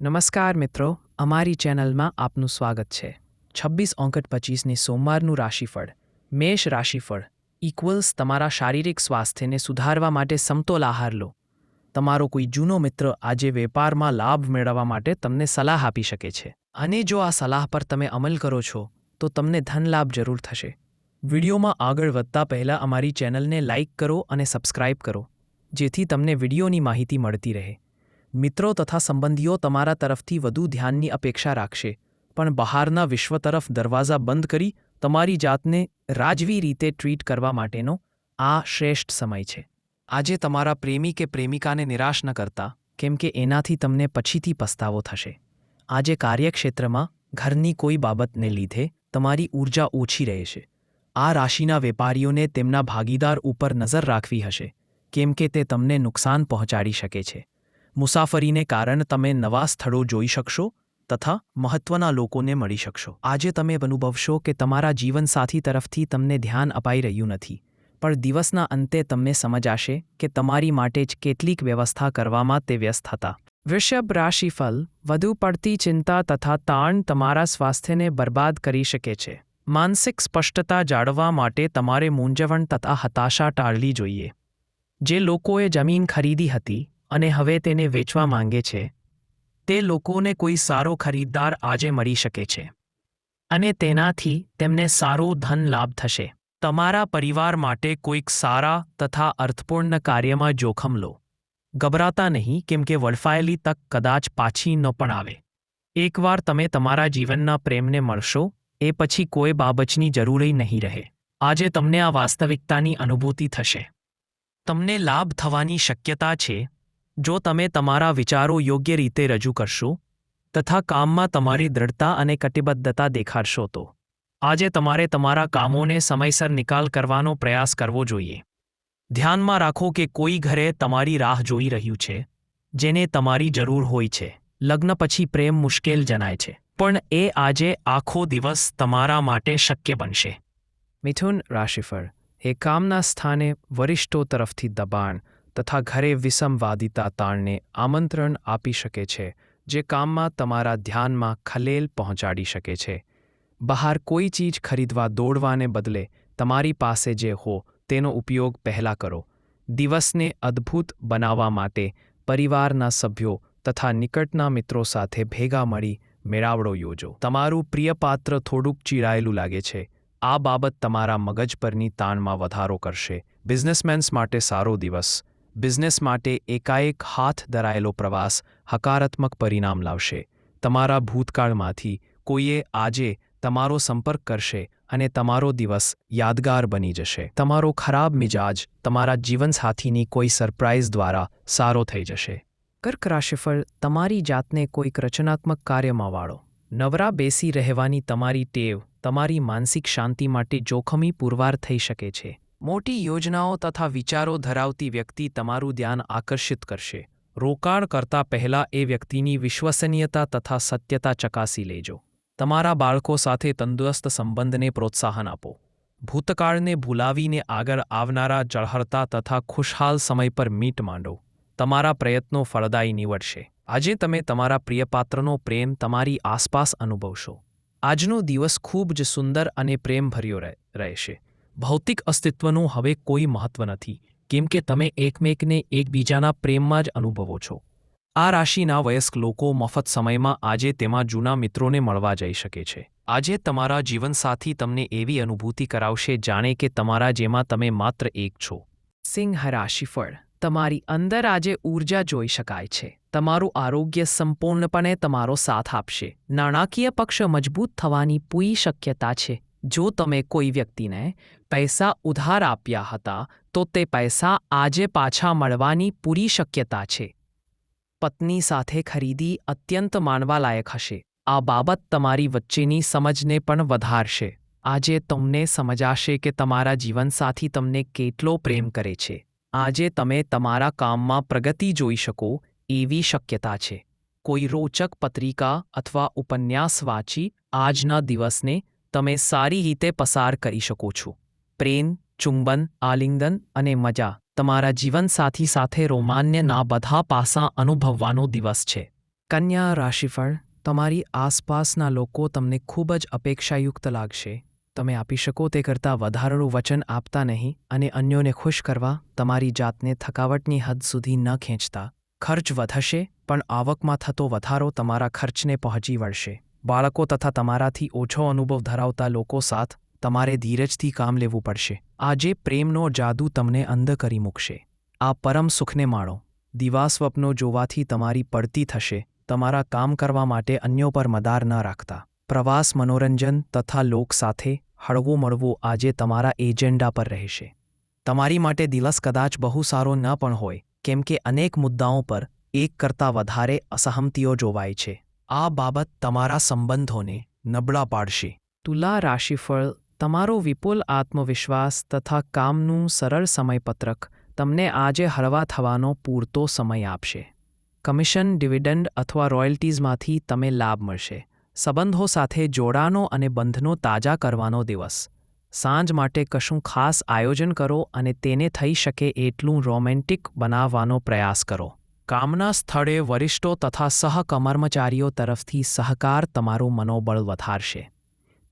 નમસ્કાર મિત્રો, અમારી ચેનલમાં આપનું સ્વાગત છે. છવ્વીસ ઓંકટ પચીસની સોમવારનું રાશિફળ, મેષ રાશિફળ ઇક્વલ્સ તમારા શારીરિક સ્વાસ્થ્યને સુધારવા માટે સમતોલ આહાર લો. તમારો કોઈ જૂનો મિત્ર આજે વેપારમાં લાભ મેળવવા માટે તમને સલાહ આપી શકે છે. અને જો આ સલાહ પર તમે અમલ કરો છો, તો તમને ધનલાભ જરૂર થશે. વિડીયોમાં આગળ વધતા પહેલાં અમારી ચેનલને લાઇક કરો અને સબસ્ક્રાઇબ કરો, જેથી તમને વિડીયોની માહિતી મળતી રહે. મિત્રો તથા સંબંધીઓ તમારા તરફથી વધુ ધ્યાનની અપેક્ષા રાખશે. પણ બહારના વિશ્વ તરફ દરવાજા બંધ કરી તમારી જાતને રાજવી રીતે ટ્રીટ કરવા માટેનો આ શ્રેષ્ઠ સમય છે. આજે તમારા પ્રેમી કે પ્રેમિકાને નિરાશ ન કરતા, કેમ કે એનાથી તમને પછીથી પસ્તાવો થશે. આજે કાર્યક્ષેત્રમાં ઘરની કોઈ બાબતને લીધે તમારી ઊર્જા ઓછી રહેશે આ રાશિના વેપારીઓને તેમના ભાગીદાર ઉપર નજર રાખવી હશે, કેમ કે તે તમને નુકસાન પહોંચાડી શકે છે. મુસાફરીને કારણે તમે નવા સ્થળો જોઈ શકશો તથા મહત્વના લોકોને મળી શકશો. આજે તમે અનુભવશો કે તમારા જીવનસાથી તરફથી તમને ધ્યાન અપાઈ રહ્યું નથી, પણ દિવસના અંતે તમને સમજાશે કે તમારી માટે જ કેટલીક વ્યવસ્થા કરવામાં તે વ્યસ્ત હતા. વૃષભ રાશિફલ વધુ પડતી ચિંતા તથા તાણ તમારા સ્વાસ્થ્યને બરબાદ કરી શકે છે. માનસિક સ્પષ્ટતા જાળવવા માટે તમારે મૂંઝવણ તથા હતાશા ટાળવી જોઈએ. જે લોકોએ જમીન ખરીદી હતી અને હવે તેને વેચવા માંગે છે. તે લોકોને કોઈ સારો ખરીદદાર આજે મળી શકે છે. અને તેનાથી તેમને સારો ધન લાભ થશે. તમારા પરિવાર માટે કોઈક સારા તથા અર્થપૂર્ણ કાર્યમાં જોખમ લો. ગભરાતા નહીં કેમ કે વળફાયેલી તક કદાચ પાછી ન પણ આવે. એકવાર તમે તમારા જીવનના પ્રેમને મળશો, એ પછી કોઈ બાબતની જરૂરી નહીં રહે. આજે તમને આ વાસ્તવિકતાની અનુભૂતિ થશે. તમને લાભ થવાની શક્યતા છે જો તમે તમારા વિચારો યોગ્ય રીતે રજૂ કરશો, તથા કામમાં તમારી દ્રઢતા અને કટિબદ્ધતા દેખાડશો તો. આજે તમારે તમારા કામોને સમયસર નિકાલ કરવાનો પ્રયાસ કરવો જોઈએ. ધ્યાનમાં રાખો કે કોઈ ઘરે તમારી રાહ જોઈ રહ્યું છે, જેને તમારી જરૂર હોય છે. લગ્ન પછી પ્રેમ મુશ્કેલ જણાય છે, પણ એ આજે આખો દિવસ તમારા માટે શક્ય બનશે. મિથુન રાશિફળ, એ કામના સ્થાને વરિષ્ઠો તરફથી દબાણ તથા ઘરે વિસંવાદિતા તાણને આમંત્રણ આપી શકે છે, જે કામમાં તમારા ધ્યાનમાં ખલેલ પહોંચાડી શકે છે. બહાર કોઈ ચીજ ખરીદવા દોડવાને બદલે તમારી પાસે જે હો, તેનો ઉપયોગ પહેલાં કરો. દિવસને અદ્ભુત બનાવવા માટે પરિવારના સભ્યો તથા નિકટના મિત્રો સાથે ભેગા મળી મેળાવડો યોજો. તમારું પ્રિય પાત્ર થોડુંક ચીરાયેલું લાગે છે. આ બાબત તમારા મગજ પરની તાણમાં વધારો કરશે. બિઝનેસમેન્સ માટે સારો દિવસ. બિઝનેસ માટે એકાએક હાથ ધરાયેલો પ્રવાસ હકારાત્મક પરિણામ લાવશે. તમારા ભૂતકાળમાંથી કોઈએ આજે તમારો સંપર્ક કરશે અને તમારો દિવસ યાદગાર બની જશે. તમારો ખરાબ મિજાજ તમારા જીવનસાથીની કોઈ સરપ્રાઇઝ દ્વારા સારો થઈ જશે. કર્ક રાશિફળ તમારી જાતને કોઈક રચનાત્મક કાર્યમાં વાળો. નવરા બેસી રહેવાની તમારી ટેવ તમારી માનસિક શાંતિ માટે જોખમી પુરવાર થઈ શકે છે. મોટી યોજનાઓ તથા વિચારો ધરાવતી વ્યક્તિ તમારું ધ્યાન આકર્ષિત કરશે. રોકાણ કરતા પહેલાં એ વ્યક્તિની વિશ્વસનીયતા તથા સત્યતા ચકાસી લેજો. તમારા બાળકો સાથે તંદુરસ્ત સંબંધને પ્રોત્સાહન આપો. ભૂતકાળને ભૂલાવીને આગળ આવનારા જળહરતા તથા ખુશહાલ સમય પર મીટ માંડો. તમારા પ્રયત્નો ફળદાયી નીવડશે. આજે તમે તમારા પ્રિયપાત્રનો પ્રેમ તમારી આસપાસ અનુભવશો. આજનો દિવસ ખૂબ જ સુંદર અને પ્રેમભર્યો રહેશે. ભૌતિક અસ્તિત્વનું હવે કોઈ મહત્વ નથી, કેમ કે તમે એકમેકને એકબીજાના પ્રેમમાં જ અનુભવો છો. આ રાશિના વયસ્ક લોકો મફત સમયમાં આજે તેમાં જૂના મિત્રોને મળવા જઈ શકે છે. આજે તમારા જીવનસાથી તમને એવી અનુભૂતિ કરાવશે જાણે કે તમારા જેમાં તમે માત્ર એક છો. સિંહ રાશિફળ, તમારી અંદર આજે ઊર્જા જોઈ શકાય છે. તમારું આરોગ્ય સંપૂર્ણપણે તમારો સાથ આપશે. નાણાકીય પક્ષ મજબૂત થવાની પૂરી શક્યતા છે. જો તમે કોઈ વ્યક્તિને પૈસા ઉધાર આપ્યા હતા, તો તે પૈસા આજે પાછા મળવાની પૂરી શક્યતા છે. પત્ની સાથે ખરીદી અત્યંત માનવાલાયક હશે. આ બાબત તમારી વચ્ચેની સમજને પણ વધારશે. આજે તમને સમજાશે કે તમારા જીવનસાથી તમને કેટલો પ્રેમ કરે છે. આજે તમે તમારા કામમાં પ્રગતિ જોઈ શકો એવી શક્યતા છે. કોઈ રોચક પત્રિકા અથવા ઉપન્યાસ વાંચી આજના દિવસને તમે સારી રીતે પસાર કરી શકો છો. પ્રેમ, ચુંબન, આલિંગન અને મજા તમારા જીવનસાથી સાથે રોમાન્યના બધા પાસાં અનુભવવાનો દિવસ છે. કન્યા રાશિફળ, તમારી આસપાસના લોકો તમને ખૂબ જ અપેક્ષાયુક્ત લાગશે. તમે આપી શકો તે કરતાં વધારાનું વચન આપતા નહીં અને અન્યોને ખુશ કરવા, તમારી જાતને થકાવટની હદ સુધી ન ખેંચતા. ખર્ચ વધશે, પણ આવકમાં થતો વધારો તમારા ખર્ચને પહોંચી વળશે. બાળકો તથા તમારાથી ઓછો અનુભવ ધરાવતા લોકો સાથ તમારે ધીરજથી કામ લેવું પડશે. આજે પ્રેમનો જાદુ તમને અંધ કરી મૂકશે. આ પરમ સુખને માણો. દિવા સ્વપ્નો જોવાથી તમારી પડતી થશે. તમારા કામ કરવા માટે અન્યો પર મદાર ન રાખતા. પ્રવાસ, મનોરંજન તથા લોક સાથે હળવું મળવું આજે તમારા એજન્ડા પર રહેશે. તમારી માટે દિવસ કદાચ બહુ સારો ન પણ હોય, કેમ કે અનેક મુદ્દાઓ પર એક કરતાં વધારે અસહમતિઓ જોવાય છે. આ બાબત તમારા સંબંધોને નબળા પાડશે. તુલા રાશિફળ તમારો વિપુલ આત્મવિશ્વાસ તથા કામનું સરળ સમયપત્રક તમને આજે હળવા થવાનો પૂરતો સમય આપશે. કમિશન, ડિવિડન્ડ અથવા રોયલ્ટીઝમાંથી તમે લાભ મળશે. સંબંધો સાથે જોડાણો અને બંધનો તાજા કરવાનો દિવસ. સાંજ માટે કશું ખાસ આયોજન કરો અને તેને થઈ શકે એટલું રોમેન્ટિક બનાવવાનો પ્રયાસ કરો. કામના સ્થળે વરિષ્ઠો તથા સહકર્મચારીઓ તરફથી સહકાર તમારું મનોબળ વધારશે.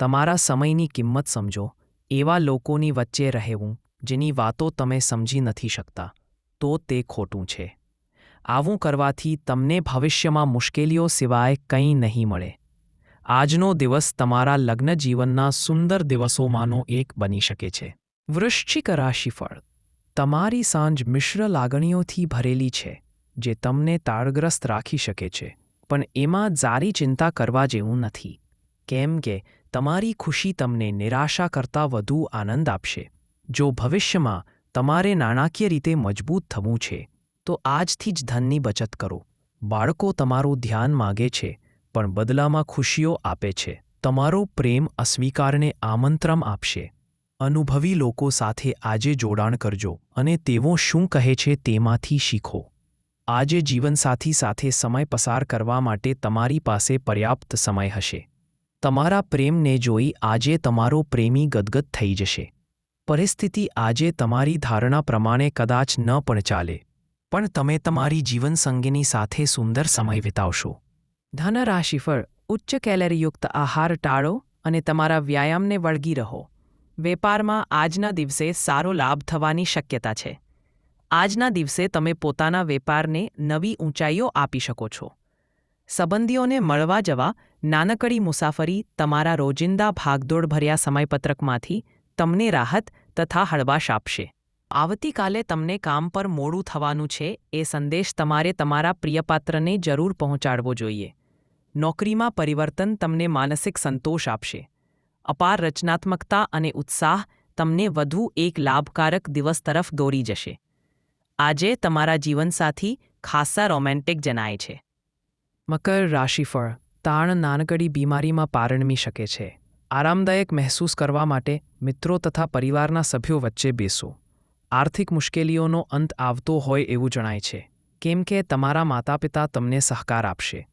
તમારા સમયની કિંમત સમજો. એવા લોકોની વચ્ચે રહેવું, જેની વાતો તમે સમજી નથી શકતા, તો તે ખોટું છે. આવું કરવાથી તમને ભવિષ્યમાં મુશ્કેલીઓ સિવાય કંઈ નહીં મળે. આજનો દિવસ તમારા લગ્ન જીવનના સુંદર દિવસોમાંનો એક બની શકે છે. વૃશ્ચિક રાશિફળ. તમારી સાંજ મિશ્ર લાગણીઓથી ભરેલી છે. જે તમને તાળગ્રસ્ત રાખી શકે છે. પણ એમાં જારી ચિંતા કરવા જેવું નથી. કેમ કે તમારી ખુશી તમને નિરાશા કરતાં વધુ આનંદ આપશે. જો ભવિષ્યમાં તમારે નાણાકીય રીતે મજબૂત થવું છે, તો આજથી જ ધનની બચત કરો. બાળકો તમારું ધ્યાન માગે છે, પણ બદલામાં ખુશીઓ આપે છે. તમારો પ્રેમ અસ્વીકારને આમંત્રણ આપશે. અનુભવી લોકો સાથે આજે જોડાણ કરજો, અને તેઓ શું કહે છે તેમાંથી શીખો. આજે જીવનસાથી સાથે સમય પસાર કરવા માટે તમારી પાસે પર્યાપ્ત સમય હશે. તમારા પ્રેમને જોઈ આજે તમારો પ્રેમી ગદગદ થઈ જશે. પરિસ્થિતિ આજે તમારી ધારણા પ્રમાણે કદાચ ન પણ ચાલે. પણ તમે તમારી જીવનસંગીની સાથે સુંદર સમય વિતાવશો. ધન રાશિફળ ઉચ્ચ કેલરીયુક્ત આહાર ટાળો અને તમારા વ્યાયામને વળગી રહો. વેપારમાં આજના દિવસે સારો લાભ થવાની શક્યતા છે. આજના દિવસે તમે પોતાના વેપારને નવી ઊંચાઈઓ આપી શકો છો. સંબંધીઓને મળવા જવા નાનકડી મુસાફરી તમારા રોજિંદા ભાગદોડભર્યા સમયપત્રકમાંથી તમને રાહત તથા હળવાશ આપશે. આવતીકાલે તમને કામ પર મોડું થવાનું છે એ સંદેશ તમારે તમારા પ્રિયપાત્રને જરૂર પહોંચાડવો જોઈએ. નોકરીમાં પરિવર્તન તમને માનસિક સંતોષ આપશે. અપાર રચનાત્મકતા અને ઉત્સાહ તમને વધુ એક લાભકારક દિવસ તરફ દોરી જશે. આજે તમારા જીવનસાથી ખાસ્સા રોમેન્ટિક જણાય છે. મકર રાશિફળ, તાણ નાનકડી બીમારીમાં પારણમી શકે છે. આરામદાયક મહેસૂસ કરવા માટે મિત્રો તથા પરિવારના સભ્યો વચ્ચે બેસો. આર્થિક મુશ્કેલીઓનો અંત આવતો હોય એવું જણાય છે. કેમ કે તમારા માતા પિતા તમને સહકાર આપશે.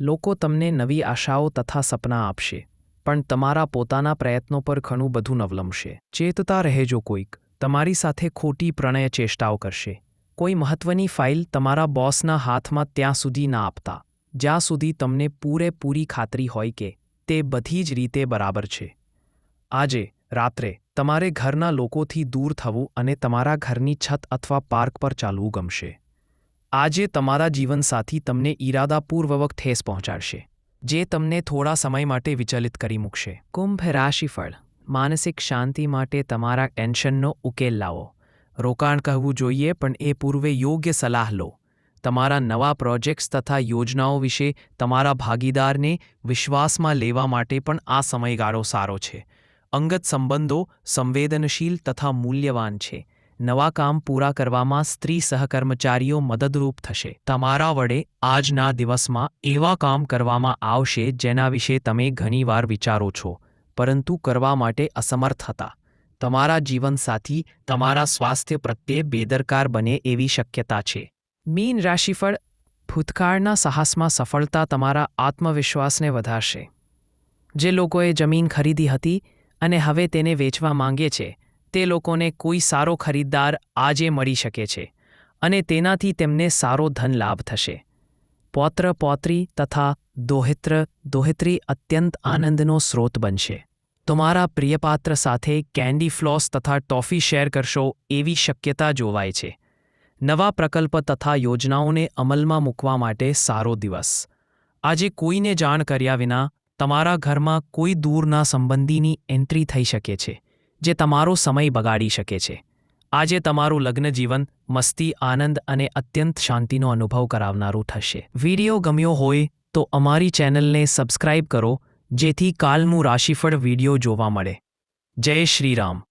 લોકો તમને નવી આશાઓ તથા સપના આપશે. પણ તમારા પોતાના પ્રયત્નો પર ઘણું બધું નવલમશે. ચેતતા રહેજો કોઈક. તમારી સાથે ખોટી પ્રણય ચેષ્ટાઓ કરશે. કોઈ મહત્વની ફાઇલ તમારા બોસના હાથમાં ત્યાં સુધી ના આપતા, જ્યાં સુધી તમને પૂરેપૂરી ખાતરી હોય કે તે બધી જ રીતે બરાબર છે. આજે, રાત્રે, તમારે ઘરના લોકોથી દૂર થવું અને તમારા ઘરની છત અથવા પાર્ક પર ચાલવું ગમશે. આજે તમારા જીવનસાથી તમને ઈરાદાપૂર્વક ઠેસ પહોંચાડશે, જે તમને થોડા સમય માટે વિચલિત કરી મૂકશે. કુંભ રાશિફળ, માનસિક શાંતિ માટે તમારા ટેન્શનનો ઉકેલ લાવો. રોકાણ કહેવું જોઈએ, પણ એ પૂર્વે યોગ્ય સલાહ લો. તમારા નવા પ્રોજેક્ટ્સ તથા યોજનાઓ વિશે તમારા ભાગીદારને વિશ્વાસમાં લેવા માટે પણ આ સમયગાળો સારો છે. અંગત સંબંધો સંવેદનશીલ તથા મૂલ્યવાન છે. નવા કામ પૂરા કરવામાં સ્ત્રી સહકર્મચારીઓ મદદરૂપ થશે. તમારા વડે આજના દિવસમાં એવા કામ કરવામાં આવશે જેના વિશે તમે ઘણીવાર વિચારો છો, પરંતુ કરવા માટે અસમર્થ હતા. તમારા જીવનસાથી તમારા સ્વાસ્થ્ય પ્રત્યે બેદરકાર બને એવી શક્યતા છે. મીન રાશિફળ ભૂતકાળના સાહસમાં સફળતા તમારા આત્મવિશ્વાસને વધારશે. જે લોકોએ જમીન ખરીદી હતી અને હવે તેને વેચવા માંગે છે, તે લોકોને કોઈ સારો ખરીદદાર આજે મળી શકે છે અને તેનાથી તેમને સારો ધન લાભ થશે. પૌત્ર પૌત્રી તથા દોહિત્ર દોહિત્રી અત્યંત આનંદનો સ્રોત બનશે. તમારા પ્રિયપાત્ર સાથે કેન્ડી ફ્લોસ તથા ટોફી શેર કરશો એવી શક્યતા જોવાય છે. નવા પ્રકલ્પ તથા યોજનાઓને અમલમાં મૂકવા માટે સારો દિવસ. આજે કોઈને જાણ કર્યા વિના તમારા ઘરમાં કોઈ દૂરના સંબંધીની એન્ટ્રી થઈ શકે છે, જે તમારો સમય બગાડી શકે છે. આજે તમારું લગ્ન જીવન મસ્તી, આનંદ અને અત્યંત શાંતિનો અનુભવ કરાવનારું થશે. વીડિયો ગમ્યો હોય તો અમારી ચેનલને સબસ્ક્રાઇબ કરો જેથી કાલનું રાશિફળ વીડિયો જોવા મળે. જય શ્રી રામ